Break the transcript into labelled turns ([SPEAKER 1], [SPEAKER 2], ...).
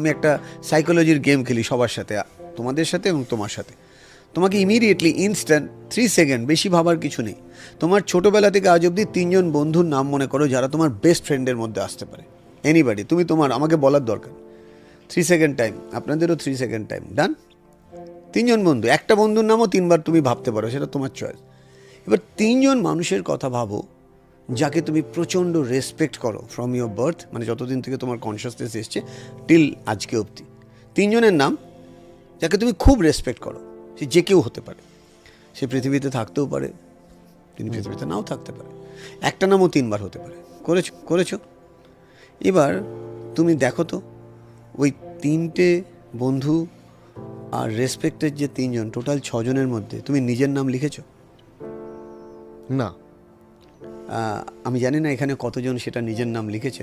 [SPEAKER 1] আমি একটা সাইকোলজির গেম খেলি সবার সাথে, তোমাদের সাথে এবং তোমার সাথে। তোমাকে ইমিডিয়েটলি ইনস্ট্যান্ট থ্রি সেকেন্ড বেশি ভাবার কিছু নেই। তোমার ছোটোবেলা থেকে আজ অবধি তিনজন বন্ধুর নাম মনে করো যারা তোমার বেস্ট ফ্রেন্ডের মধ্যে আসতে পারে। এনিবাডি তুমি তোমার, আমাকে বলার দরকার। থ্রি সেকেন্ড টাইম আপনাদেরও থ্রি সেকেন্ড টাইম ডান তিনজন বন্ধু, একটা বন্ধুর নামও তিনবার তুমি ভাবতে পারো, সেটা তোমার চয়েস এবার তিনজন মানুষের কথা ভাবো যাকে তুমি প্রচণ্ড রেসপেক্ট করো ফ্রম ইয়োর বার্থ মানে যতদিন থেকে তোমার কনসিয়াসনেস এসছে টিল আজকে অবধি। তিনজনের নাম যাকে তুমি খুব রেসপেক্ট করো সে যে কেউ হতে পারে। সে পৃথিবীতে থাকতেও পারে তিনি পৃথিবীতে নাও থাকতে পারে। একটা নামও তিনবার হতে পারে। করেছ করেছ? এবার তুমি দেখো তো ওই তিনটে বন্ধু আর রেসপেক্টের যে তিনজন টোটাল ছজনের মধ্যে তুমি নিজের নাম লিখেছো?
[SPEAKER 2] না।
[SPEAKER 1] আমি জানি না এখানে কতজন সেটা নিজের নাম লিখেছে।